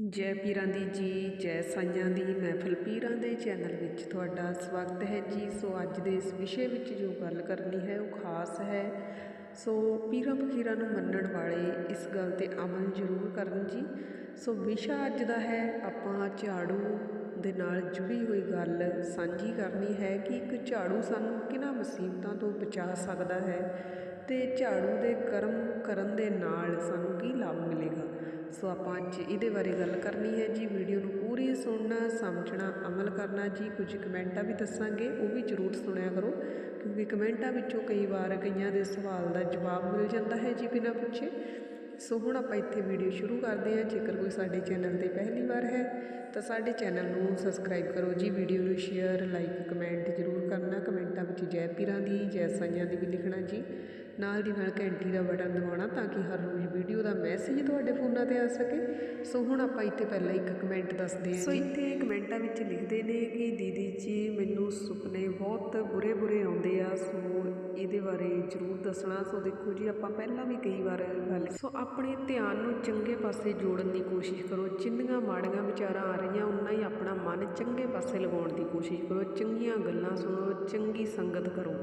ਜੈ ਪੀਰਾਂ ਦੀ ਜੀ, ਜੈ ਸਾਈਆਂ ਦੀ ਮਹਿਫਲ ਪੀਰਾਂ ਦੇ ਚੈਨਲ ਵਿੱਚ ਤੁਹਾਡਾ ਸਵਾਗਤ ਹੈ ਜੀ। ਸੋ ਅੱਜ ਦੇ ਇਸ ਵਿਸ਼ੇ ਵਿੱਚ ਜੋ ਗੱਲ ਕਰਨੀ ਹੈ ਉਹ ਖਾਸ ਹੈ। ਸੋ ਪੀਰਾਂ ਫਕੀਰਾਂ ਨੂੰ ਮੰਨਣ ਵਾਲੇ ਇਸ ਗੱਲ ਤੇ ਅਮਲ ਜ਼ਰੂਰ ਕਰਨ ਜੀ। ਸੋ ਵਿਸ਼ਾ ਅੱਜ ਦਾ ਹੈ ਆਪਾਂ ਝਾੜੂ ਦੇ ਨਾਲ ਜੁੜੀ ਹੋਈ ਗੱਲ ਸਾਂਝੀ ਕਰਨੀ ਹੈ ਕਿ ਇੱਕ ਝਾੜੂ ਸਾਨੂੰ ਕਿਹਨਾਂ ਮੁਸੀਬਤਾਂ ਤੋਂ ਬਚਾ ਸਕਦਾ ਹੈ ਤੇ ਝਾੜੂ ਦੇ ਕਰਮ ਕਰਨ ਦੇ ਨਾਲ ਸਾਨੂੰ ਕੀ ਲਾਭ ਮਿਲੇਗਾ? ਸੋ ਆਪਾਂ ਅੱਜ ਇਹਦੇ ਬਾਰੇ ਗੱਲ ਕਰਨੀ ਹੈ ਜੀ। ਵੀਡੀਓ ਨੂੰ ਪੂਰੀ ਸੁਣਨਾ, ਸਮਝਣਾ, ਅਮਲ ਕਰਨਾ ਜੀ। ਕੁਝ ਕਮੈਂਟਾਂ ਵੀ ਦੱਸਾਂਗੇ, ਉਹ ਵੀ ਜ਼ਰੂਰ ਸੁਣਿਆ ਕਰੋ। ਕਿਉਂਕਿ ਕਮੈਂਟਾਂ ਵਿੱਚੋਂ ਕਈ ਵਾਰ ਕਈਆਂ ਦੇ ਸਵਾਲ ਦਾ ਜਵਾਬ ਮਿਲ ਜਾਂਦਾ ਹੈ ਜੀ ਬਿਨਾਂ ਪੁੱਛੇ। ਸੋ ਹੁਣ ਆਪਾਂ ਇੱਥੇ ਵੀਡੀਓ ਸ਼ੁਰੂ ਕਰਦੇ ਹਾਂ। ਜੇਕਰ ਕੋਈ ਸਾਡੇ ਚੈਨਲ ਤੇ ਪਹਿਲੀ ਵਾਰ ਹੈ, ਤਾਂ ਸਾਡੇ ਚੈਨਲ ਨੂੰ ਸਬਸਕ੍ਰਾਈਬ ਕਰੋ ਜੀ। ਵੀਡੀਓ ਨੂੰ ਸ਼ੇਅਰ, ਲਾਈਕ, ਕਮੈਂਟ ਜ਼ਰੂਰ ਕਰਨਾ। ਕਮੈਂਟਾਂ ਵਿੱਚ ਜੈ ਪੀਰਾਂ ਦੀ, ਜੈ ਸਾਈਆਂ ਦੀ ਵੀ ਲਿਖਣਾ ਜੀ। ਨਾਲ ਦੀ ਨਾਲ ਘੰਟੀ ਦਾ ਬਟਨ ਦਬਾਉਣਾ ਤਾਂ ਕਿ ਹਰ ਰੋਜ਼ ਵੀਡੀਓ ਦਾ ਮੈਸੇਜ ਤੁਹਾਡੇ ਫੋਨਾਂ ਤੇ ਆ ਸਕੇ। ਸੋ ਹੁਣ ਆਪਾਂ ਇੱਥੇ ਪਹਿਲਾਂ ਇੱਕ ਕਮੈਂਟ ਦੱਸਦੇ ਹਾਂ ਸੋ ਇੱਥੇ ਕਮੈਂਟਾਂ ਵਿੱਚ ਲਿਖਦੇ ਨੇ ਕਿ ਦੀਦੀ ਜੀ ਮੈਨੂੰ ਸੁਪਨੇ ਬਹੁਤ ਬੁਰੇ ਬੁਰੇ ਆਉਂਦੇ ਆ ਸੋ ਇਹਦੇ ਬਾਰੇ ਜ਼ਰੂਰ ਦੱਸਣਾ। ਸੋ ਦੇਖੋ ਜੀ ਆਪਾਂ ਪਹਿਲਾਂ ਵੀ ਕਈ ਵਾਰ ਗੱਲ ਸੋ ਆਪਣੇ ਧਿਆਨ ਨੂੰ ਚੰਗੇ ਪਾਸੇ ਜੋੜਨ ਦੀ ਕੋਸ਼ਿਸ਼ ਕਰੋ। ਜਿੰਨੀਆਂ ਮਾੜੀਆਂ ਵਿਚਾਰਾਂ ਆ ਰਹੀਆਂ ਉਨਾ ਹੀ ਆਪਣਾ ਮਨ ਚੰਗੇ ਪਾਸੇ ਲਗਾਉਣ ਦੀ ਕੋਸ਼ਿਸ਼ ਕਰੋ। ਚੰਗੀਆਂ ਗੱਲਾਂ ਸੁਣੋ ਚੰਗੀ ਸੰਗਤ ਕਰੋ।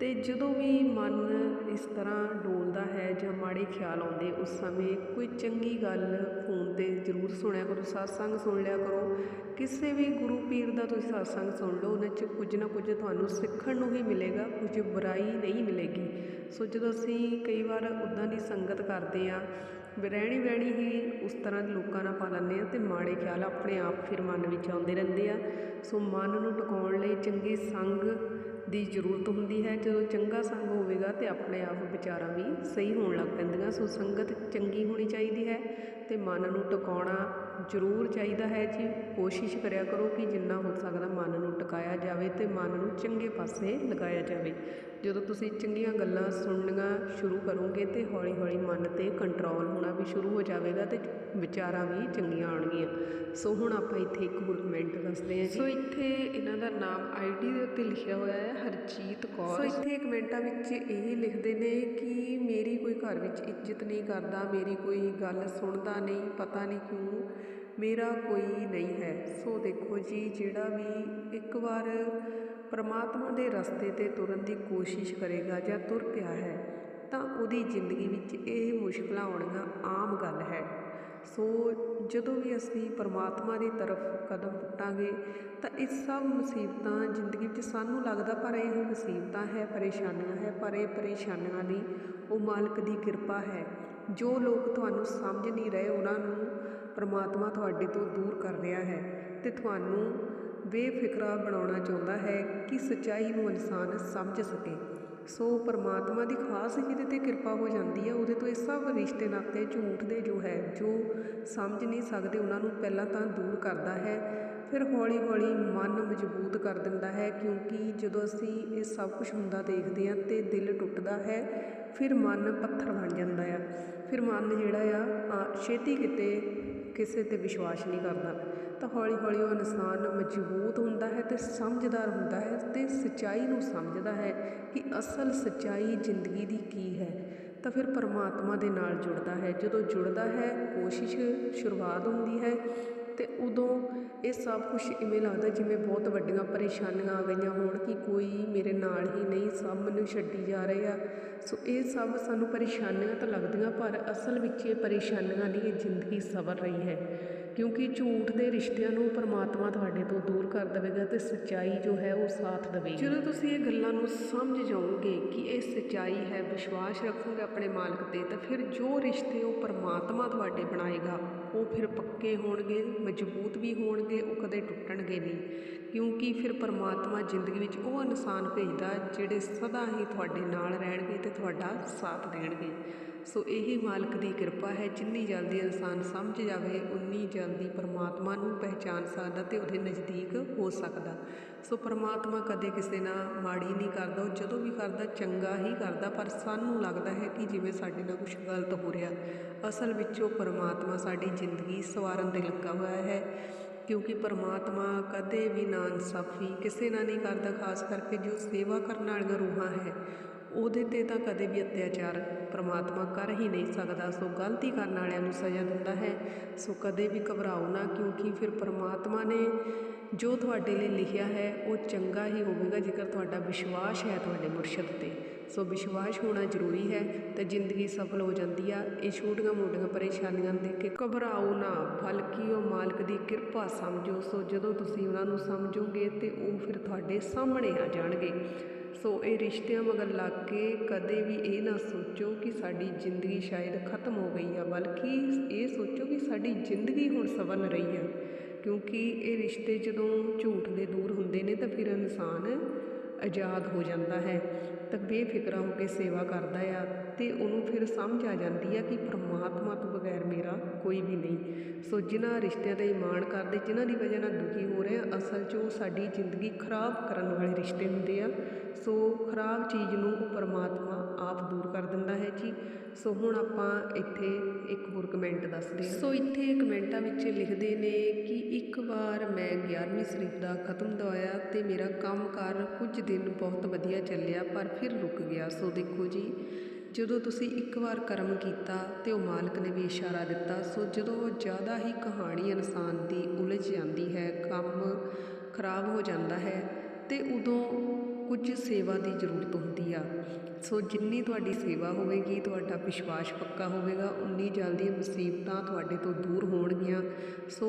ਅਤੇ ਜਦੋਂ ਵੀ ਮਨ ਇਸ ਤਰ੍ਹਾਂ ਡੋਲਦਾ ਹੈ ਜਾਂ ਮਾੜੇ ਖਿਆਲ ਆਉਂਦੇ, ਉਸ ਸਮੇਂ ਕੋਈ ਚੰਗੀ ਗੱਲ ਫੋਨ ਤੇ ਜ਼ਰੂਰ ਸੁਣਿਆ ਕਰੋ satsang ਸੁਣ ਲਿਆ ਕਰੋ। ਕਿਸੇ ਵੀ ਗੁਰੂ ਪੀਰ ਦਾ ਤੁਸੀਂ satsang ਸੁਣ ਲਓ ਉਹਨਾਂ 'ਚ ਕੁਝ ਨਾ ਕੁਝ ਤੁਹਾਨੂੰ ਸਿੱਖਣ ਨੂੰ ਹੀ ਮਿਲੇਗਾ, ਕੁਝ ਬੁਰਾਈ ਨਹੀਂ ਮਿਲੇਗੀ। ਸੋ ਜਦੋਂ ਅਸੀਂ ਕਈ ਵਾਰ ਉੱਦਾਂ ਦੀ ਸੰਗਤ ਕਰਦੇ ਹਾਂ ਰਹਿਣੀ ਬਹਿਣੀ ਹੀ ਉਸ ਤਰ੍ਹਾਂ ਦੇ ਲੋਕਾਂ ਨਾਲ ਪਾ ਲੈਂਦੇ ਆ ਤੇ ਮਾੜੇ ਖਿਆਲ ਆਪਣੇ ਆਪ ਫਿਰ ਮਨ ਵਿੱਚ ਆਉਂਦੇ ਰਹਿੰਦੇ ਆ। ਸੋ ਮਨ ਨੂੰ ਟਿਕਾਉਣ ਲਈ ਚੰਗੀ ਸੰਗ ਦੀ ਜ਼ਰੂਰਤ ਹੁੰਦੀ ਹੈ, ਜਦੋਂ ਚੰਗਾ ਸੰਗ ਹੋਵੇਗਾ ਤੇ ਆਪਣੇ ਆਪ ਵਿਚਾਰਾਂ ਵੀ ਸਹੀ ਹੋਣ ਲੱਗ ਪੈਂਦੀਆਂ, ਸੋ ਸੰਗਤ ਚੰਗੀ ਹੋਣੀ ਚਾਹੀਦੀ ਹੈ। ਤੇ ਮਨ ਨੂੰ ਟਿਕਾਉਣਾ ਜ਼ਰੂਰ ਚਾਹੀਦਾ ਹੈ ਜੀ। ਕੋਸ਼ਿਸ਼ ਕਰਿਆ ਕਰੋ ਕਿ ਜਿੰਨਾ ਹੋ ਸਕਦਾ ਮਨ ਨੂੰ ਟਿਕਾਇਆ ਜਾਵੇ ਤੇ ਮਨ ਨੂੰ ਚੰਗੇ ਪਾਸੇ ਲਗਾਇਆ ਜਾਵੇ। ਜਦੋਂ ਤੁਸੀਂ ਚੰਗੀਆਂ ਗੱਲਾਂ ਸੁਣਨੀਆਂ ਸ਼ੁਰੂ ਕਰੋਗੇ ਤੇ ਹੌਲੀ ਹੌਲੀ ਮਨ ਤੇ ਕੰਟਰੋਲ ਹੋਣਾ ਵੀ ਸ਼ੁਰੂ ਹੋ ਜਾਵੇਗਾ ਤੇ ਵਿਚਾਰਾਂ ਵੀ ਚੰਗੀਆਂ ਆਉਣਗੀਆਂ। ਸੋ ਹੁਣ ਆਪਾਂ ਇੱਥੇ ਇੱਕ ਹੋਰ ਕਮੈਂਟ ਦੱਸਦੇ ਹਾਂ ਜੀ। ਸੋ ਇੱਥੇ ਇਹਨਾਂ ਦਾ ਨਾਮ ਆਈਡੀ ਦੇ ਉੱਤੇ ਲਿਖਿਆ ਹੋਇਆ ਹੈ ਹਰਜੀਤ ਕੌਰ। ਸੋ ਇੱਥੇ ਕਮੈਂਟਾਂ ਵਿੱਚ ਇਹ ਲਿਖਦੇ ਨੇ ਕਿ ਮੇਰੀ ਕੋਈ ਘਰ ਵਿੱਚ ਇੱਜ਼ਤ ਨਹੀਂ ਕਰਦਾ ਮੇਰੀ ਕੋਈ ਗੱਲ ਸੁਣਦਾ ਨਹੀਂ, ਪਤਾ ਨਹੀਂ ਕਿਉਂ, ਮੇਰਾ ਕੋਈ ਨਹੀਂ ਹੈ। ਸੋ ਦੇਖੋ ਜੀ, ਜਿਹੜਾ ਵੀ ਇੱਕ ਵਾਰ ਪਰਮਾਤਮਾ ਦੇ ਰਸਤੇ ਤੇ ਤੁਰਨ ਦੀ ਕੋਸ਼ਿਸ਼ ਕਰੇਗਾ ਜਾਂ ਤੁਰ ਪਿਆ ਹੈ, ਤਾਂ ਉਹਦੀ ਜ਼ਿੰਦਗੀ ਵਿੱਚ ਇਹ ਮੁਸ਼ਕਲਾਂ ਆਉਣੀਆਂ ਆਮ ਗੱਲ ਹੈ। ਸੋ ਜਦੋਂ ਵੀ ਅਸੀਂ ਪਰਮਾਤਮਾ ਦੀ ਤਰਫ ਕਦਮ ਪੁੱਟਾਂਗੇ, ਤਾਂ ਇਹ ਸਭ ਮੁਸੀਬਤਾਂ ਜ਼ਿੰਦਗੀ ਵਿੱਚ ਸਾਨੂੰ ਲੱਗਦਾ ਪਰ ਇਹ ਮੁਸੀਬਤਾਂ ਹੈ, ਪਰੇਸ਼ਾਨੀਆਂ ਹੈ, ਪਰ ਇਹ ਪਰੇਸ਼ਾਨੀਆਂ ਨਹੀਂ, ਉਹ ਮਾਲਕ ਦੀ ਕਿਰਪਾ ਹੈ। ਜੋ ਲੋਕ ਤੁਹਾਨੂੰ ਸਮਝ ਨਹੀਂ ਰਹੇ, ਉਹਨਾਂ ਨੂੰ ਪਰਮਾਤਮਾ ਤੁਹਾਡੇ ਤੋਂ ਦੂਰ ਕਰ ਰਿਹਾ ਹੈ ਤੇ ਤੁਹਾਨੂੰ ਬੇਫਿਕਰਾ ਬਣਾਉਣਾ ਚਾਹੁੰਦਾ ਹੈ ਕਿ ਸੱਚਾਈ ਨੂੰ ਇਨਸਾਨ ਸਮਝ ਸਕੇ। ਸੋ ਪਰਮਾਤਮਾ ਦੀ ਖਾਸ ਜਿਹਦੇ ਤੇ ਕਿਰਪਾ ਹੋ ਜਾਂਦੀ ਹੈ ਉਹਦੇ ਤੋਂ ਇਹ ਸਭ ਰਿਸ਼ਤੇ ਨਾਤੇ ਝੂਠ ਦੇ ਜੋ ਹੈ, ਜੋ ਸਮਝ ਨਹੀਂ ਸਕਦੇ, ਉਹਨਾਂ ਨੂੰ ਪਹਿਲਾਂ ਤਾਂ ਦੂਰ ਕਰਦਾ ਹੈ, ਫਿਰ ਹੌਲੀ ਹੌਲੀ ਮਨ ਮਜ਼ਬੂਤ ਕਰ ਦਿੰਦਾ ਹੈ, ਕਿਉਂਕਿ ਜਦੋਂ ਅਸੀਂ ਇਹ ਸਭ ਕੁਝ ਹੁੰਦਾ ਦੇਖਦੇ ਹਾਂ ਤੇ ਦਿਲ ਟੁੱਟਦਾ ਹੈ, ਫਿਰ ਮਨ ਪੱਥਰ ਬਣ ਜਾਂਦਾ ਆ। ਫਿਰ ਮਨ ਜਿਹੜਾ ਆ, ਛੇਤੀ ਕਿਤੇ ਕਿਸੇ ਤੇ ਵਿਸ਼ਵਾਸ ਨਹੀਂ ਕਰਦਾ। ਤਾਂ ਹੌਲੀ ਹੌਲੀ ਉਹ ਇਨਸਾਨ ਮਜ਼ਬੂਤ ਹੁੰਦਾ ਹੈ ਤੇ ਸਮਝਦਾਰ ਹੁੰਦਾ ਹੈ ਤੇ ਸੱਚਾਈ ਨੂੰ ਸਮਝਦਾ ਹੈ ਕਿ ਅਸਲ ਸੱਚਾਈ ਜ਼ਿੰਦਗੀ ਦੀ ਕੀ ਹੈ। ਤਾਂ ਫਿਰ ਪਰਮਾਤਮਾ ਦੇ ਨਾਲ ਜੁੜਦਾ ਹੈ। ਜਦੋਂ ਜੁੜਦਾ ਹੈ, ਕੋਸ਼ਿਸ਼ ਸ਼ੁਰੂਆਤ ਹੁੰਦੀ ਹੈ ਤੇ ਉਦੋਂ ਇਹ ਸਭ ਕੁਛ ਇਵੇਂ ਲੱਗਦਾ ਜਿਵੇਂ ਬਹੁਤ ਵੱਡੀਆਂ ਪਰੇਸ਼ਾਨੀਆਂ ਆ ਗਈਆਂ ਹੋਣ ਕਿ ਕੋਈ ਮੇਰੇ ਨਾਲ ਹੀ ਨਹੀਂ, ਸਭ ਮੈਨੂੰ ਛੱਡੀ ਜਾ ਰਹੇ ਆ। ਸੋ ਇਹ ਸਭ ਸਾਨੂੰ ਪਰੇਸ਼ਾਨੀਆਂ ਤਾਂ ਲੱਗਦੀਆਂ, ਪਰ ਅਸਲ ਵਿੱਚ ਇਹ ਪਰੇਸ਼ਾਨੀਆਂ ਨਹੀਂ, ਇਹ ਜ਼ਿੰਦਗੀ ਸਵਰ ਰਹੀ ਹੈ। ਕਿਉਂਕਿ ਝੂਠ ਦੇ ਰਿਸ਼ਤਿਆਂ ਨੂੰ ਪਰਮਾਤਮਾ ਤੁਹਾਡੇ ਤੋਂ ਦੂਰ ਕਰ ਦੇਵੇਗਾ ਤੇ ਸੱਚਾਈ ਜੋ ਹੈ ਉਹ ਸਾਥ ਦੇਵੇਗੀ। ਜਦੋਂ ਤੁਸੀਂ ਇਹ ਗੱਲਾਂ ਨੂੰ ਸਮਝ ਜਾਓਗੇ ਕਿ ਇਹ ਸੱਚਾਈ ਹੈ, ਵਿਸ਼ਵਾਸ ਰੱਖੋਗੇ ਆਪਣੇ ਮਾਲਕ ਤੇ, ਤਾਂ ਫਿਰ ਜੋ ਰਿਸ਼ਤੇ ਉਹ ਪਰਮਾਤਮਾ ਤੁਹਾਡੇ ਬਣਾਏਗਾ ਉਹ ਫਿਰ ਪੱਕੇ ਹੋਣਗੇ, ਮਜ਼ਬੂਤ ਵੀ ਹੋਣਗੇ, ਉਹ ਕਦੇ ਟੁੱਟਣਗੇ ਨਹੀਂ। ਕਿਉਂਕਿ ਫਿਰ ਪਰਮਾਤਮਾ ਜ਼ਿੰਦਗੀ ਵਿੱਚ ਉਹ ਇਨਸਾਨ ਭੇਜਦਾ ਜਿਹੜੇ ਸਦਾ ਹੀ ਤੁਹਾਡੇ ਨਾਲ ਰਹਿਣਗੇ ਤੇ ਤੁਹਾਡਾ ਸਾਥ ਦੇਣਗੇ। ਸੋ ਇਹੀ ਮਾਲਕ ਦੀ ਕਿਰਪਾ ਹੈ, ਜਿੰਨੀ ਜਲਦੀ ਇਨਸਾਨ ਸਮਝ ਜਾਵੇ, ਉਨੀ ਜਲਦੀ ਪਰਮਾਤਮਾ ਨੂੰ ਪਹਿਚਾਨ ਸਕਦਾ ਤੇ ਉਹਦੇ ਨਜ਼ਦੀਕ ਹੋ ਸਕਦਾ। ਸੋ ਪਰਮਾਤਮਾ ਕਦੇ ਕਿਸੇ ਨਾਲ ਮਾੜੀ ਨਹੀਂ ਕਰਦਾ, ਉਹ ਜਦੋਂ ਵੀ ਕਰਦਾ, ਚੰਗਾ ਹੀ ਕਰਦਾ, ਪਰ ਸਾਨੂੰ ਲੱਗਦਾ ਹੈ ਕਿ ਜਿਵੇਂ ਸਾਡੇ ਨਾਲ ਕੁਝ ਗਲਤ ਹੋ ਰਿਹਾ, ਅਸਲ ਵਿੱਚ ਉਹ ਪਰਮਾਤਮਾ ਸਾਡੀ ਜ਼ਿੰਦਗੀ ਸਵਾਰਨ ਤੇ ਲੱਗਾ ਹੋਇਆ ਹੈ, ਕਿਉਂਕਿ ਪਰਮਾਤਮਾ ਕਦੇ ਵੀ ਨਾ ਇਨਸਾਫੀ ਕਿਸੇ ਨਾਲ ਨਹੀਂ ਕਰਦਾ, ਖਾਸ ਕਰਕੇ ਜੋ ਸੇਵਾ ਕਰਨ ਵਾਲੀਆਂ ਰੂਹਾਂ ਹੈ, ਉਹਦੇ ਤੇ ਤਾਂ ਕਦੇ ਵੀ ਅਤਿਆਚਾਰ ਪ੍ਰਮਾਤਮਾ ਕਰ ਹੀ ਨਹੀਂ ਸਕਦਾ। ਸੋ ਗਲਤੀ ਕਰਨ ਵਾਲਿਆਂ ਨੂੰ ਸਜ਼ਾ ਦਿੰਦਾ ਹੈ, ਸੋ ਕਦੇ ਵੀ ਘਬਰਾਓ ਨਾ, ਕਿਉਂਕਿ ਫਿਰ ਪ੍ਰਮਾਤਮਾ ਨੇ ਜੋ ਤੁਹਾਡੇ ਲਈ ਲਿਖਿਆ ਹੈ, ਉਹ ਚੰਗਾ ਹੀ ਹੋਵੇਗਾ ਜੇਕਰ ਤੁਹਾਡਾ ਵਿਸ਼ਵਾਸ ਹੈ ਤੁਹਾਡੇ ਮੁਰਸ਼ਦ ਤੇ। ਸੋ ਵਿਸ਼ਵਾਸ ਹੋਣਾ ਜ਼ਰੂਰੀ ਹੈ ਤਾਂ ਜ਼ਿੰਦਗੀ ਸਫਲ ਹੋ ਜਾਂਦੀ ਆ। ਇਹ ਛੋਟੀਆਂ ਮੋਟੀਆਂ ਪਰੇਸ਼ਾਨੀਆਂ ਦੇਖ ਕੇ ਘਬਰਾਓ ਨਾ, ਬਲਕਿ ਉਹ ਮਾਲਕ ਦੀ ਕਿਰਪਾ ਸਮਝੋ। ਸੋ ਜਦੋਂ ਤੁਸੀਂ ਉਹਨਾਂ ਨੂੰ ਸਮਝੋਗੇ ਤੇ ਉਹ ਫਿਰ ਤੁਹਾਡੇ ਸਾਹਮਣੇ ਆ ਜਾਣਗੇ। ਸੋ ਇਹ ਰਿਸ਼ਤਿਆਂ ਮਗਰ ਲੱਗ ਕੇ ਕਦੇ ਵੀ ਇਹ ਨਾ ਸੋਚੋ ਕਿ ਸਾਡੀ ਜ਼ਿੰਦਗੀ ਸ਼ਾਇਦ ਖਤਮ ਹੋ ਗਈ ਆ, ਬਲਕਿ ਇਹ ਸੋਚੋ ਕਿ ਸਾਡੀ ਜ਼ਿੰਦਗੀ ਹੁਣ ਸਵਰਨ ਰਹੀ ਆ। ਕਿਉਂਕਿ ਇਹ ਰਿਸ਼ਤੇ ਜਦੋਂ ਝੂਠ ਦੇ ਦੂਰ ਹੁੰਦੇ ਨੇ ਤਾਂ ਫਿਰ ਇਨਸਾਨ ਆਜ਼ਾਦ ਹੋ ਜਾਂਦਾ ਹੈ, ਤਾਂ ਬੇਫਿਕਰਾ ਹੋ ਕੇ ਸੇਵਾ ਕਰਦਾ ਆ। ਅਤੇ ਉਹਨੂੰ ਫਿਰ ਸਮਝ ਆ ਜਾਂਦੀ ਆ ਕਿ ਪਰਮਾਤਮਾ ਤੋਂ ਬਗੈਰ ਮੇਰਾ ਕੋਈ ਵੀ ਨਹੀਂ। ਸੋ ਜਿਨ੍ਹਾਂ ਰਿਸ਼ਤਿਆਂ ਤੇ ਇਮਾਨ ਕਰਦੇ, ਜਿਨ੍ਹਾਂ ਦੀ ਵਜ੍ਹਾ ਨਾਲ ਦੁਖੀ ਹੋ ਰਹੇ ਆ, ਅਸਲ 'ਚ ਉਹ ਸਾਡੀ ਜ਼ਿੰਦਗੀ ਖਰਾਬ ਕਰਨ ਵਾਲੇ ਰਿਸ਼ਤੇ ਹੁੰਦੇ ਆ। ਸੋ ਖਰਾਬ ਚੀਜ਼ ਨੂੰ ਪਰਮਾਤਮਾ ਆਪ ਦੂਰ ਕਰ ਦਿੰਦਾ ਹੈ ਜੀ। ਸੋ ਹੁਣ ਆਪਾਂ ਇੱਥੇ ਇੱਕ ਹੋਰ ਕਮੈਂਟ ਦੱਸਦੇ ਹਾਂ। ਸੋ ਇੱਥੇ ਕਮੈਂਟਾਂ ਵਿੱਚ ਲਿਖਦੇ ਨੇ ਕਿ ਇੱਕ ਵਾਰ ਮੈਂ 11ਵੀਂ ਸ਼ਰੀਫ ਦਾ ਖਤਮ ਦਵਾਇਆ ਤੇ ਮੇਰਾ ਕੰਮਕਾਰ ਕੁਝ ਦਿਨ ਬਹੁਤ ਵਧੀਆ ਚੱਲਿਆ, ਪਰ ਫਿਰ ਰੁਕ ਗਿਆ। ਸੋ ਦੇਖੋ ਜੀ ਜਦੋਂ ਤੁਸੀਂ ਇੱਕ ਵਾਰ ਕਰਮ ਕੀਤਾ ਤੇ ਉਹ ਮਾਲਕ ਨੇ ਵੀ ਇਸ਼ਾਰਾ ਦਿੱਤਾ, ਸੋ ਜਦੋਂ ਉਹ ਜ਼ਿਆਦਾ ਹੀ ਕਹਾਣੀ ਇਨਸਾਨ ਦੀ ਉਲਝ ਜਾਂਦੀ ਹੈ, ਕੰਮ ਖਰਾਬ ਹੋ ਜਾਂਦਾ ਹੈ, ਤੇ ਉਦੋਂ ਕੁਝ ਸੇਵਾ ਦੀ ਜ਼ਰੂਰਤ ਹੁੰਦੀ ਆ। ਸੋ ਜਿੰਨੀ ਤੁਹਾਡੀ ਸੇਵਾ ਹੋਵੇਗੀ, ਤੁਹਾਡਾ ਵਿਸ਼ਵਾਸ ਪੱਕਾ ਹੋਵੇਗਾ, ਉਨੀ ਜਲਦੀ ਮੁਸੀਬਤਾਂ ਤੁਹਾਡੇ ਤੋਂ ਦੂਰ ਹੋਣਗੀਆਂ। ਸੋ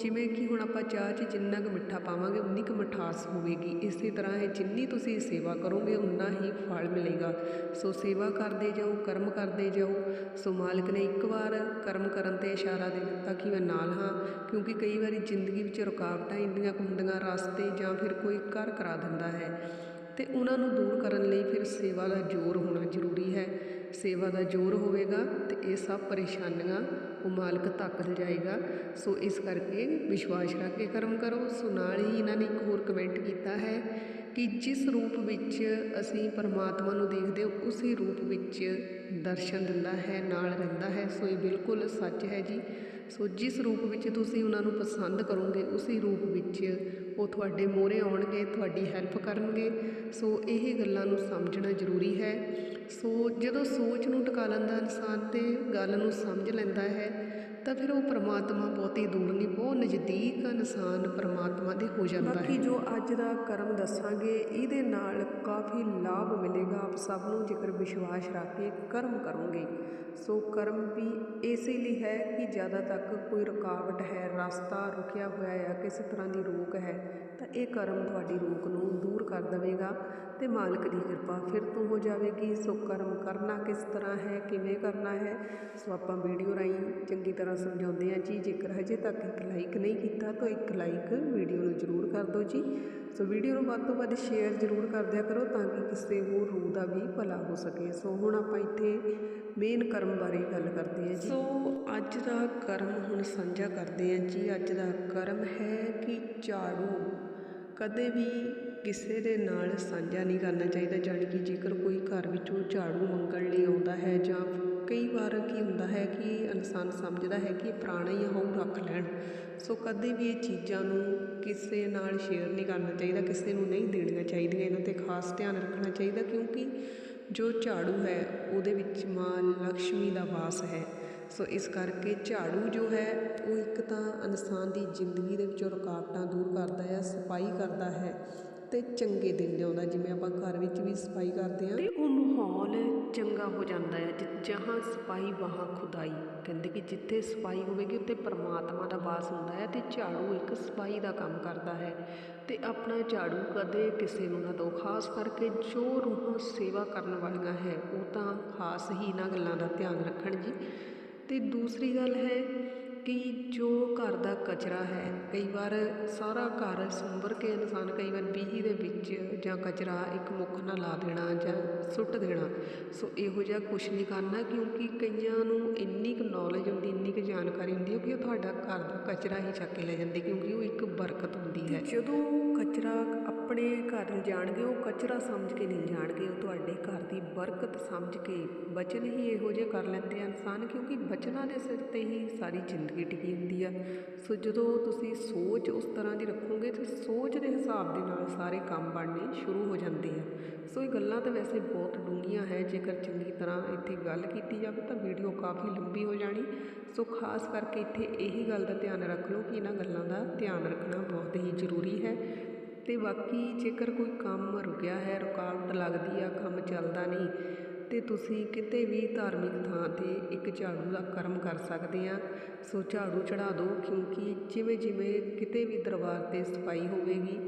ਜਿਵੇਂ ਕਿ ਹੁਣ ਆਪਾਂ ਚਾਹ 'ਚ ਜਿੰਨਾ ਕੁ ਮਿੱਠਾ ਪਾਵਾਂਗੇ, ਉਨੀ ਕੁ ਮਿਠਾਸ ਹੋਵੇਗੀ। ਇਸੇ ਤਰ੍ਹਾਂ ਇਹ ਜਿੰਨੀ ਤੁਸੀਂ ਸੇਵਾ ਕਰੋਗੇ, ਉਨਾ ਹੀ ਫਲ ਮਿਲੇਗਾ। ਸੋ ਸੇਵਾ ਕਰਦੇ ਜਾਓ, ਕਰਮ ਕਰਦੇ ਜਾਓ। ਸੋ ਮਾਲਕ ਨੇ ਇੱਕ ਵਾਰ ਕਰਮ ਕਰਨ ਤੇ ਇਸ਼ਾਰਾ ਦੇ ਦਿੱਤਾ ਕਿ ਮੈਂ ਨਾਲ ਹਾਂ, ਕਿਉਂਕਿ ਕਈ ਵਾਰੀ ਜ਼ਿੰਦਗੀ ਵਿੱਚ ਰੁਕਾਵਟਾਂ ਇੰਨੀਆਂ ਹੁੰਦੀਆਂ ਰਸਤੇ ਜਾਂ ਫਿਰ ਕੋਈ ਕਰ ਕਰਾ ਦਿੰਦਾ ਹੈ। ਤੇ ਉਹਨਾਂ ਨੂੰ ਦੂਰ ਕਰਨ ਲਈ ਫਿਰ ਸੇਵਾ ਦਾ ਜ਼ੋਰ ਹੋਣਾ ਜ਼ਰੂਰੀ ਹੈ। ਸੇਵਾ ਦਾ ਜ਼ੋਰ ਹੋਵੇਗਾ ਤੇ ਇਹ ਸਭ ਪਰੇਸ਼ਾਨੀਆਂ ਉਹ ਮਾਲਕ ਤੱਕ ਲਿਜਾਏਗਾ ਸੋ ਇਸ ਕਰਕੇ ਵਿਸ਼ਵਾਸ ਰੱਖ ਕੇ ਕਰਮ ਕਰੋ। ਸੋ ਨਾਲ ਹੀ ਇਹਨਾਂ ਨੇ ਇੱਕ ਹੋਰ ਕਮੈਂਟ ਕੀਤਾ ਹੈ ਕਿ ਜਿਸ ਰੂਪ ਵਿੱਚ ਅਸੀਂ ਪਰਮਾਤਮਾ ਨੂੰ ਦੇਖਦੇ ਹਾਂ, ਉਸੇ ਰੂਪ ਵਿੱਚ ਦਰਸ਼ਨ ਦਿੰਦਾ ਹੈ, ਨਾਲ ਰਹਿੰਦਾ ਹੈ। ਸੋ ਇਹ ਬਿਲਕੁਲ ਸੱਚ ਹੈ ਜੀ। ਸੋ ਜਿਸ ਰੂਪ ਵਿੱਚ ਤੁਸੀਂ ਉਹਨਾਂ ਨੂੰ ਪਸੰਦ ਕਰੋਗੇ, ਉਸੇ ਰੂਪ ਵਿੱਚ ਉਹ ਤੁਹਾਡੇ ਮੋਹਰੇ ਆਉਣਗੇ, ਤੁਹਾਡੀ ਹੈਲਪ ਕਰਨਗੇ। ਸੋ ਇਹ ਗੱਲਾਂ ਨੂੰ ਸਮਝਣਾ ਜ਼ਰੂਰੀ ਹੈ। ਸੋ ਜਦੋਂ ਸੋਚ ਨੂੰ ਟਿਕਾ ਲੈਂਦਾ ਇਨਸਾਨ ਤੇ ਗੱਲ ਨੂੰ ਸਮਝ ਲੈਂਦਾ ਹੈ ਤਾਂ ਫਿਰ ਉਹ ਪ੍ਰਮਾਤਮਾ ਬਹੁਤੀ ਦੂਰ ਨਹੀਂ ਬਹੁਤ ਨਜ਼ਦੀਕ ਇਨਸਾਨ ਪ੍ਰਮਾਤਮਾ ਦੇ ਹੋ ਜਾਂਦਾ ਹੈ। ਬਾਕੀ ਜੋ ਅੱਜ ਦਾ ਕਰਮ ਦੱਸਾਂਗੇ ਇਹਦੇ ਨਾਲ ਕਾਫੀ ਲਾਭ ਮਿਲੇਗਾ। ਆਪ ਸਭ ਨੂੰ ਜੇਕਰ ਵਿਸ਼ਵਾਸ ਰੱਖ ਕੇ ਕਰਮ ਕਰੋਗੇ। ਸੋ ਕਰਮ ਵੀ ਇਸੇ ਲਈ ਹੈ ਕਿ ਜ਼ਿਆਦਾ ਤੱਕ ਕੋਈ ਰੁਕਾਵਟ ਹੈ ਰਸਤਾ ਰੁਕਿਆ ਹੋਇਆ ਹੈ ਕਿਸੇ ਤਰ੍ਹਾਂ ਦੀ ਰੋਕ ਹੈ ਤਾਂ ਇਹ ਕਰਮ ਤੁਹਾਡੀ ਰੋਕ ਨੂੰ ਦੂਰ ਕਰ ਦੇਵੇਗਾ ਤੇ ਮਾਲਕ ਦੀ ਕਿਰਪਾ ਫਿਰ ਤੋਂ ਹੋ ਜਾਵੇਗੀ। ਸੋ ਕਰਮ ਕਰਨਾ ਕਿਸ ਤਰ੍ਹਾਂ ਹੈ ਕਿਵੇਂ ਕਰਨਾ ਹੈ ਸੋ ਆਪਾਂ ਵੀਡੀਓ ਰਾਹੀਂ ਚੰਗੀ ਤਰ੍ਹਾਂ ਸਮਝਾਉਂਦੇ ਹਾਂ ਜੀ, ਜੇਕਰ ਹਜੇ ਤੱਕ ਇੱਕ ਲਾਈਕ ਨਹੀਂ ਕੀਤਾ ਤਾਂ ਇੱਕ ਲਾਈਕ ਵੀਡੀਓ ਨੂੰ ਜ਼ਰੂਰ ਕਰ ਦਿਓ ਜੀ। ਸੋ ਵੀਡੀਓ ਨੂੰ ਵੱਧ ਤੋਂ ਵੱਧ ਸ਼ੇਅਰ ਜ਼ਰੂਰ ਕਰ ਦਿਆ ਕਰੋ ਤਾਂ ਕਿ ਕਿਸੇ ਹੋਰ ਰੂਹ ਦਾ ਵੀ ਭਲਾ ਹੋ ਸਕੇ। ਸੋ ਹੁਣ ਆਪਾਂ ਇੱਥੇ ਮੇਨ ਕਰਮ ਬਾਰੇ ਗੱਲ ਕਰਦੇ ਹਾਂ ਜੀ। ਸੋ ਅੱਜ ਦਾ ਕਰਮ ਹੁਣ ਸਾਂਝਾ ਕਰਦੇ ਹਾਂ ਜੀ। ਅੱਜ ਦਾ ਕਰਮ ਹੈ ਕਿ ਝਾੜੂ। ਕਦੇ ਵੀ ਕਿਸੇ ਦੇ ਨਾਲ ਸਾਂਝਾ ਨਹੀਂ ਕਰਨਾ ਚਾਹੀਦਾ, ਜਾਣੀ ਕਿ ਜੇਕਰ ਕੋਈ ਘਰ ਵਿੱਚੋਂ ਝਾੜੂ ਮੰਗਣ ਲਈ ਆਉਂਦਾ ਹੈ ਜਾਂ ਕਈ ਵਾਰ ਕੀ ਹੁੰਦਾ ਹੈ ਕਿ ਇਨਸਾਨ ਸਮਝਦਾ ਹੈ ਕਿ ਪੁਰਾਣਾ ਹੀ ਆ, ਉਹ ਰੱਖ ਲੈਣ। ਸੋ ਕਦੇ ਵੀ ਇਹ ਚੀਜ਼ਾਂ ਨੂੰ ਕਿਸੇ ਨਾਲ ਸ਼ੇਅਰ ਨਹੀਂ ਕਰਨਾ ਚਾਹੀਦਾ, ਕਿਸੇ ਨੂੰ ਨਹੀਂ ਦੇਣੀਆਂ ਚਾਹੀਦੀਆਂ। ਇਹਨਾਂ ਤੇ ਖਾਸ ਧਿਆਨ ਰੱਖਣਾ ਚਾਹੀਦਾ, ਕਿਉਂਕਿ ਜੋ ਝਾੜੂ ਹੈ, ਉਹਦੇ ਵਿੱਚ ਮਾਂ ਲక్ష్ਮੀ ਦਾ ਵਾਸ ਹੈ। ਸੋ ਇਸ ਕਰਕੇ ਝਾੜੂ ਜੋ ਹੈ, ਉਹ ਇੱਕ ਤਾਂ ਇਨਸਾਨ ਦੀ ਜ਼ਿੰਦਗੀ ਦੇ ਵਿੱਚੋਂ ਰੁਕਾਵਟਾਂ ਦੂਰ ਕਰਦਾ ਹੈ, ਸਫ਼ਾਈ ਕਰਦਾ ਹੈ ਤੇ ਚੰਗੇ ਦਿਨ ਲਿਆਉਂਦਾ ਜਿਵੇਂ ਆਪਾਂ ਘਰ ਵਿੱਚ ਵੀ ਸਫ਼ਾਈ ਕਰਦੇ ਹਾਂ। ਤੇ ਉਹ ਮਾਹੌਲ ਚੰਗਾ ਹੋ ਜਾਂਦਾ ਹੈ, ਜਿ- ਜਹਾਂ ਸਫ਼ਾਈ ਵਹਾਂ ਖੁਦਾਈ। ਕਹਿੰਦੇ ਕਿ ਜਿੱਥੇ ਸਫ਼ਾਈ ਹੋਵੇਗੀ, ਉੱਥੇ ਪਰਮਾਤਮਾ ਦਾ ਵਾਸ ਹੁੰਦਾ ਹੈ ਤੇ ਝਾੜੂ ਇੱਕ ਸਫ਼ਾਈ ਦਾ ਕੰਮ ਕਰਦਾ ਹੈ। ਤੇ ਆਪਣਾ ਝਾੜੂ ਕਦੇ ਕਿਸੇ ਨੂੰ ਨਾ ਦਿਓ ਖਾਸ ਕਰਕੇ ਜੋ ਰੂਹਾਂ ਸੇਵਾ ਕਰਨ ਵਾਲੀਆਂ ਹੈ, ਉਹ ਤਾਂ ਖਾਸ ਹੀ ਇਹਨਾਂ ਗੱਲਾਂ ਦਾ ਧਿਆਨ ਰੱਖਣ ਜੀ। ਤੇ ਦੂਸਰੀ ਗੱਲ ਹੈ ਕਿ ਜੋ ਘਰ ਦਾ ਕਚਰਾ ਹੈ, ਕਈ ਵਾਰ ਸਾਰਾ ਘਰ ਸੁੰਬਰ ਕੇ ਇਨਸਾਨ ਕਈ ਵਾਰ ਬੀਹੀ ਦੇ ਵਿੱਚ ਜਾਂ ਕਚਰਾ ਇੱਕ ਮੁੱਖ ਨਾਲ ਲਾ ਦੇਣਾ ਜਾਂ ਸੁੱਟ ਦੇਣਾ। ਸੋ ਇਹੋ ਜਿਹਾ ਕੁਛ ਨਹੀਂ ਕਰਨਾ ਕਿਉਂਕਿ ਕਈਆਂ ਨੂੰ ਇੰਨੀ ਕੁ ਨੌਲੇਜ ਹੁੰਦੀ, ਇੰਨੀ ਕੁ ਜਾਣਕਾਰੀ ਹੁੰਦੀ ਹੈ ਕਿ ਉਹ ਤੁਹਾਡਾ ਘਰ ਦਾ ਕਚਰਾ ਹੀ ਚੱਕ ਕੇ ਲੈ ਜਾਂਦੇ, ਕਿਉਂਕਿ ਉਹ ਇੱਕ ਬਰਕਤ ਹੁੰਦੀ ਹੈ। ਜਦੋਂ ਕਚਰਾ ਆਪਣੇ ਘਰ ਜਾਣਗੇ, ਉਹ ਕਚਰਾ ਸਮਝ ਕੇ ਨਹੀਂ ਜਾਣਗੇ, ਉਹ ਤੁਹਾਡੇ ਘਰ ਦੀ ਬਰਕਤ ਸਮਝ ਕੇ ਬਚਨ ਹੀ ਇਹੋ ਜਿਹੇ ਕਰ ਲੈਂਦੇ ਆ ਇਨਸਾਨ ਕਿਉਂਕਿ ਬਚਨਾਂ ਦੇ ਸਿਰ ਤੇ ਹੀ ਸਾਰੀ ਜ਼ਿੰਦਗੀ ਟਿਕੀ ਹੁੰਦੀ ਆ। ਸੋ ਸੋ ਜਦੋਂ ਤੁਸੀਂ ਸੋਚ ਉਸ ਤਰ੍ਹਾਂ ਦੀ ਰੱਖੋਗੇ ਤਾਂ ਸੋਚ ਦੇ ਹਿਸਾਬ ਦੇ ਨਾਲ ਸਾਰੇ ਕੰਮ ਬਣਨੇ ਸ਼ੁਰੂ ਹੋ ਜਾਂਦੇ ਆ। ਸੋ ਇਹ ਗੱਲਾਂ ਤਾਂ ਵੈਸੇ ਬਹੁਤ ਡੂੰਘੀਆਂ ਹੈ, ਜੇਕਰ ਚੰਗੀ ਤਰ੍ਹਾਂ ਇੱਥੇ ਗੱਲ ਕੀਤੀ ਜਾਵੇ ਤਾਂ ਵੀਡੀਓ ਕਾਫੀ ਲੰਬੀ ਹੋ ਜਾਣੀ। ਸੋ ਖਾਸ ਕਰਕੇ ਇੱਥੇ ਇਹੀ ਗੱਲ ਦਾ ਧਿਆਨ ਰੱਖ ਲਓ ਕਿ ਇਹਨਾਂ ਗੱਲਾਂ ਦਾ ਧਿਆਨ ਰੱਖਣਾ ਬਹੁਤ ਹੀ ਜ਼ਰੂਰੀ ਹੈ। ਤੇ ਬਾਕੀ ਜੇਕਰ ਕੋਈ ਕੰਮ ਰੁਕਿਆ ਹੈ, ਰੁਕਾਵਟ ਲੱਗਦੀ ਆ, ਕੰਮ ਚੱਲਦਾ ਨਹੀਂ ਅਤੇ ਤੁਸੀਂ ਕਿਤੇ ਵੀ ਧਾਰਮਿਕ ਥਾਂ ਤੇ ਇੱਕ ਝਾੜੂ ਦਾ ਕਰਮ ਕਰ ਸਕਦੇ ਹਾਂ ਸੋ ਝਾੜੂ ਚੜ੍ਹਾ ਦਿਉ ਕਿਉਂਕਿ ਜਿਵੇਂ ਜਿਵੇਂ ਕਿਤੇ ਵੀ ਦਰਬਾਰ ਤੇ ਸਫ਼ਾਈ ਹੋਵੇਗੀ,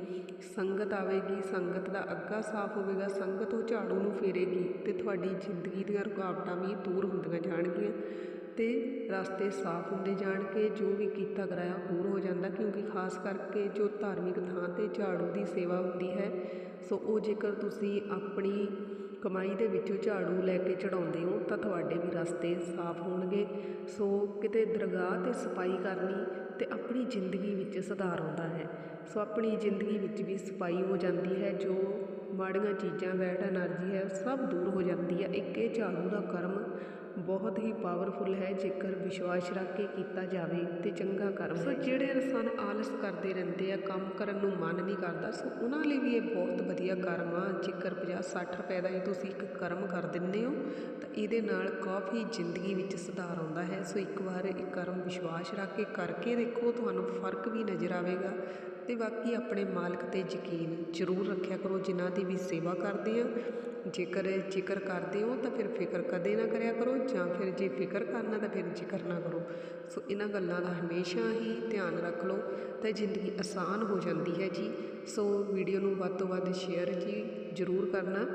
ਸੰਗਤ ਆਵੇਗੀ, ਸੰਗਤ ਦਾ ਅੱਗਾ ਸਾਫ਼ ਹੋਵੇਗਾ, ਸੰਗਤ ਉਹ ਝਾੜੂ ਨੂੰ ਫੇਰੇਗੀ ਅਤੇ ਤੁਹਾਡੀ ਜ਼ਿੰਦਗੀ ਦੀਆਂ ਰੁਕਾਵਟਾਂ ਵੀ ਦੂਰ ਹੁੰਦੀਆਂ ਜਾਣਗੀਆਂ ਅਤੇ ਰਸਤੇ ਸਾਫ਼ ਹੁੰਦੇ ਜਾਣਗੇ, ਜੋ ਵੀ ਕੀਤਾ ਕਰਾਇਆ ਦੂਰ ਹੋ ਜਾਂਦਾ, ਕਿਉਂਕਿ ਖਾਸ ਕਰਕੇ ਜੋ ਧਾਰਮਿਕ ਥਾਂ ਤੇ ਝਾੜੂ ਦੀ ਸੇਵਾ ਹੁੰਦੀ ਹੈ, ਸੋ ਉਹ ਜੇਕਰ ਤੁਸੀਂ ਆਪਣੀ ਕਮਾਈ ਦੇ ਵਿੱਚੋਂ ਝਾੜੂ ਲੈ ਕੇ ਚੜਾਉਂਦੇ ਹੋ ਤਾਂ ਤੁਹਾਡੇ ਵੀ ਰਸਤੇ ਸਾਫ਼ ਹੋਣਗੇ। ਸੋ ਕਿਤੇ ਦਰਗਾਹ ਤੇ ਸਫ਼ਾਈ ਕਰਨੀ ਤੇ ਆਪਣੀ ਜ਼ਿੰਦਗੀ ਵਿੱਚ ਸੁਧਾਰ ਆਉਂਦਾ ਹੈ। ਸੋ ਆਪਣੀ ਜ਼ਿੰਦਗੀ ਵਿੱਚ ਵੀ ਸਫ਼ਾਈ ਹੋ ਜਾਂਦੀ ਹੈ, ਜੋ ਮਾੜੀਆਂ ਚੀਜ਼ਾਂ, ਬੈਡ એનર્ਜੀ ਹੈ, ਸਭ ਦੂਰ ਹੋ ਜਾਂਦੀ ਹੈ। ਇੱਕ ਇਹ ਝਾੜੂ ਦਾ ਕਰਮ ਬਹੁਤ ਹੀ ਪਾਵਰਫੁਲ ਹੈ ਜੇਕਰ ਵਿਸ਼ਵਾਸ ਰੱਖ ਕੇ ਕੀਤਾ ਜਾਵੇ ਤੇ ਚੰਗਾ ਕਰਮ ਸੋ ਜਿਹੜੇ ਇਨਸਾਨ ਆਲਸ ਕਰਦੇ ਰਹਿੰਦੇ ਆ ਕੰਮ ਕਰਨ ਨੂੰ ਮਨ ਨਹੀਂ ਕਰਦਾ ਸੋ ਉਹਨਾਂ ਲਈ ਵੀ ਇਹ ਬਹੁਤ ਵਧੀਆ ਕਰਮ ਆ। ਜੇਕਰ 50 60 ਰੁਪਏ ਦਾ ਹੀ ਤੁਸੀਂ ਇੱਕ ਕਰਮ ਕਰ ਦਿੰਦੇ ਹੋ ਤਾਂ ਇਹਦੇ ਨਾਲ ਕਾਫੀ ਜ਼ਿੰਦਗੀ ਵਿੱਚ ਸੁਧਾਰ ਆਉਂਦਾ ਹੈ। ਸੋ ਇੱਕ ਵਾਰ ਇਹ ਕਰਮ ਵਿਸ਼ਵਾਸ ਰੱਖ ਕੇ ਕਰਕੇ ਦੇਖੋ ਤੁਹਾਨੂੰ ਫ਼ਰਕ ਵੀ ਨਜ਼ਰ ਆਵੇਗਾ। ਅਤੇ ਬਾਕੀ ਆਪਣੇ ਮਾਲਕ ਤੇ ਯਕੀਨ ਜ਼ਰੂਰ ਰੱਖਿਆ ਕਰੋ, ਜਿਨ੍ਹਾਂ ਦੀ ਵੀ ਸੇਵਾ ਕਰਦੇ ਆ। ਜੇਕਰ ਜ਼ਿਕਰ ਕਰਦੇ ਹੋ ਤਾਂ ਫਿਰ ਫਿਕਰ ਕਦੇ ਨਾ ਕਰਿਆ ਕਰੋ, ਜਾਂ ਫਿਰ ਜੇ ਫਿਕਰ ਕਰਨਾ ਤਾਂ ਫਿਰ ਜ਼ਿਕਰ ਨਾ ਕਰੋ। ਸੋ ਇਹਨਾਂ ਗੱਲਾਂ ਦਾ ਹਮੇਸ਼ਾ ਹੀ ਧਿਆਨ ਰੱਖ ਲਓ ਤਾਂ ਜ਼ਿੰਦਗੀ ਆਸਾਨ ਹੋ ਜਾਂਦੀ ਹੈ ਜੀ। ਸੋ ਵੀਡੀਓ ਨੂੰ ਵੱਧ ਤੋਂ ਵੱਧ ਸ਼ੇਅਰ ਜੀ ਜ਼ਰੂਰ ਕਰਨਾ।